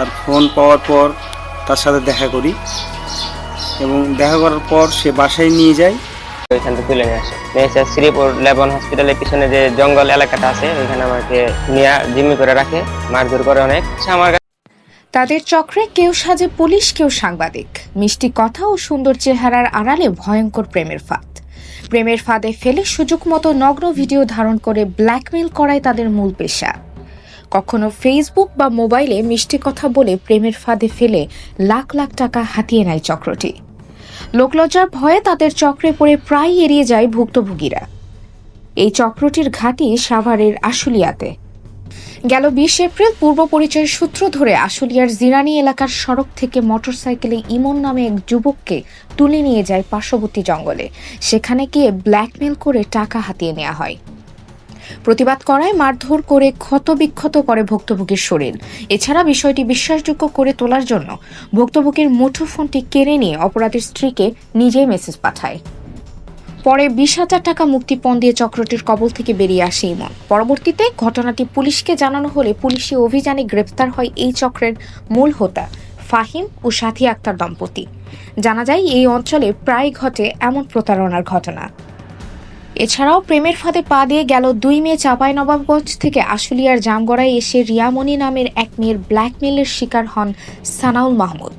তার ফোন পাওয়ার পর তার সাথে দেখা করি এবং দেখা করার পর সে বাসায় নিয়ে যায়। ওইখান থেকে তুলে নিয়ে আসে। নিয়ে এসে শ্রীপুর লেবন হসপিটালের পিছনে যে জঙ্গল এলাকাটা আছে ওইখানে আমাকে নিয়ে জিম্মি করে রাখে মারধর করে অনেক। আমার তাদের চক্রে কেউ সাজে পুলিশ কেউ সাংবাদিক। মিষ্টি কথা ও সুন্দর চেহারার আড়ালে ভয়ঙ্কর প্রেমের ফাঁদ। প্রেমের ফাঁদে ফেলে সুযোগ মতো নগ্ন ভিডিও ধারণ করে ব্ল্যাকমেল করাই তাদের মূল পেশা। কখনো ফেসবুক বা মোবাইলে মিষ্টি কথা বলে প্রেমের ফাঁদে ফেলে লাখ লাখ টাকা হাতিয়ে নেয় চক্রটি। লোকলজ্জার ভয়ে তাদের চক্রে পড়ে প্রায় এড়িয়ে যায় ভুক্তভোগীরা। এই চক্রটির ঘাঁটি সাভারের আশুলিয়াতে। গেল বিশ এপ্রিল পূর্ব পরিচয়ের সূত্র ধরে আশুলিয়ার জিরানি এলাকার সড়ক থেকে মোটরসাইকেলে ইমন নামে এক যুবককে তুলে নিয়ে যায় পার্শ্ববর্তী জঙ্গলে। সেখানে গিয়ে ব্ল্যাকমেল করে টাকা হাতিয়ে নেওয়া হয়। প্রতিবাদ করায় মারধর করে ক্ষতবিক্ষত করে ভুক্তভোগীর শরীর। এছাড়া বিষয়টি বিশ্বাসযোগ্য করে তোলার জন্য ভুক্তভোগীর মুঠোফোনটি কেড়ে নিয়ে অপরাধীর স্ত্রীকে নিজেই মেসেজ পাঠায়। পরে বিশ হাজার টাকা মুক্তিপণ দিয়ে চক্রটির কবল থেকে বেরিয়ে আসে ইমন। পরবর্তীতে ঘটনাটি পুলিশকে জানানো হলে পুলিশি অভিযানে গ্রেপ্তার হয় এই চক্রের মূল হোতা, ফাহিম ও সাথী আক্তার দম্পতি। জানা যায়, এই অঞ্চলে প্রায় ঘটে এমন প্রতারণার ঘটনা। এছাড়াও প্রেমের ফাঁদে পা দিয়ে গেল দুই মেয়ে চাপাই নবাবগঞ্জ থেকে আশুলিয়ার জামগড়ায় এসে রিয়ামণি নামের এক মেয়ের ব্ল্যাকমেলের শিকার হন সানাউল মাহমুদ।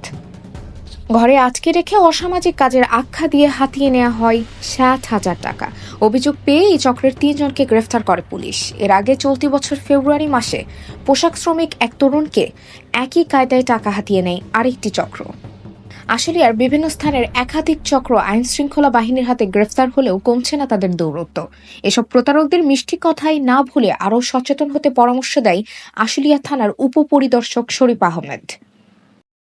ঘরে আটকে রেখে অসামাজিক কাজের আখ্যা দিয়ে হাতিয়ে নেওয়া হয় সাত হাজার টাকা। অভিযোগ পেয়ে এই চক্রের তিনজনকে গ্রেফতার করে পুলিশ। এর আগে চলতি বছর ফেব্রুয়ারি মাসে পোশাক শ্রমিক এক তরুণকে একই কায়দায় টাকা হাতিয়ে নেয় আরেকটি চক্র। আসলে আর বিভিন্ন স্থানের একাধিক চক্র আইন শৃঙ্খলা বাহিনীর হাতে গ্রেফতার হলেও কমছে না তাদের দৌরত্ব। এসব প্রতারকদের মিষ্টি কথাই না ভুলে আরও সচেতন হতে পরামর্শ দেয় আশুলিয়া থানার উপপরিদর্শক শরীফ আহমেদ।